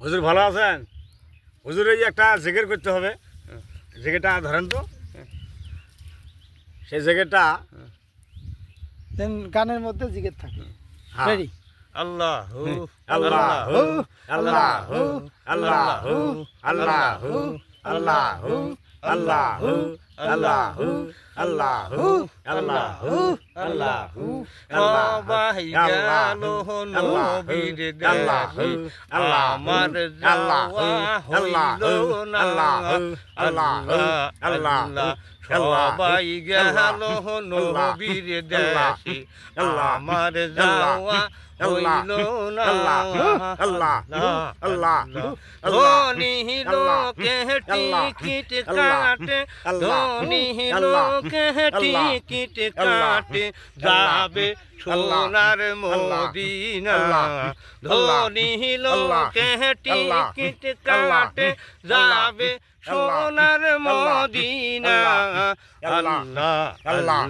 হুজুর ভালো আছেন? হুজুর এই একটা জেগের করতে হবে। জেগেটা ধরেন তো। সেই জেগেটা দেন গানের মধ্যে জিগের থাকে। হ্যাঁ। রেডি আল্লাহ আল্লাহ আল্লাহ আল্লাহ আল্লাহ আল্লাহ আল্লাহ আল্লাহ আল্লাহ আল্লাহ আল্লাহ সবাই গেল নবীর দেশে। আমার যাওয়া আল্লাহ আল্লাহ আল্লাহ আল্লাহ ধনী লোকে টিকিট কাটে ধনী লোকে টিকিট কাটে যাবে সোনার মদিনা। ধনী লোকে টিকিট কাটে যাবে সোনার মদিনা। আল্লাহ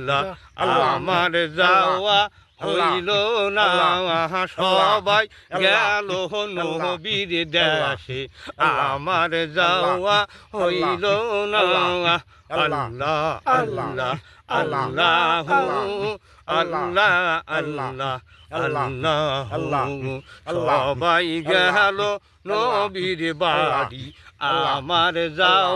আল্লাহ আমার যাওয়া হইল না সবাই গেল নবীর দেশে। আমার যাওয়া হইল না আল্লাহ আল্লাহ আল্লাহ আল্লাহ আল্লাহ আল্লাহ সবাই গেল নবীর বাড়ি। আমার যাও